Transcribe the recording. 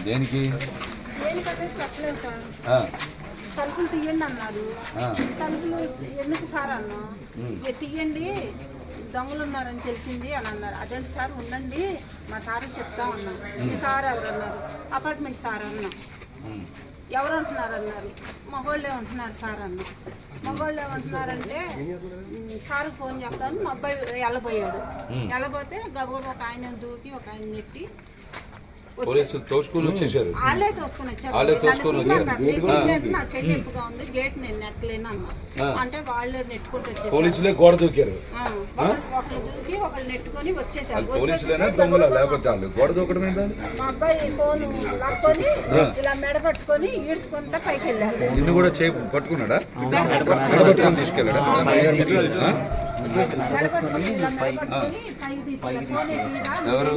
దేనికి? తలుపులు తీయండి అన్నారు. తలుపులు ఎందుకు సార్ అన్నా? ఉమ్. "ఏ, తీయండి. దొంగలు ఉన్నారని తెలిసింది అని అన్నారు. అదేంటి సార్? ఉండండి. మా సార్ చెప్తా ఉన్నాం. మీ సార్ ఎవరు అన్నారు అపార్ట్మెంట్ సార్ అన్నా. ఎవరు అంటున్నారు అన్నారు? మగోళ్ళే ఉంటున్నారు సార్ అన్న. మగోళ్ళు ఏమంటున్నారంటే "ఉమ్, సార్ ఫోన్ చేస్తాను. మా అబ్బాయి వెళ్ళబోయాడు. వెళ్ళబోతే గబగబా ఒక ఆయన దూకి ఒక ఆయన నెట్టి పోలీసులు తోసుకుని వచ్చేసారు. వాళ్ళే తోసుకొని వచ్చారు. వాళ్ళే తోసుకొని. వచ్చారు. నేను తీయలేదు, నా చెయ్యి నొప్పిగా ఉంది. గేట్ నేను నెట్టలేను అన్నా ఆ. అంటే వాళ్ళే నెట్టుకుంటూ వచ్చేసారు. పోలీసులే గోడ దూకారు. ఆ, ఒకళ్ళు ఒకళ్ళు దూకి ఒకళ్ళు నెట్టుకొని వచ్చేసారు. వాళ్ళు పోలీసులేనా దొంగల లేకపోతే వాళ్ళు గోడ దూకడం ఏంటో మా అబ్బాయి ఫోన్ లాక్కొని ఇలా మెడ పట్టుకొని ఈడ్చుకుంటా పైకి వెళ్ళారు నిన్ను కూడా చేయి పట్టుకున్నాడా? పట్టుకొని తీసుకెళ్ళాడా? ఆ? మెడ పట్టుకొని ఎట్టిరా, ఎవరు?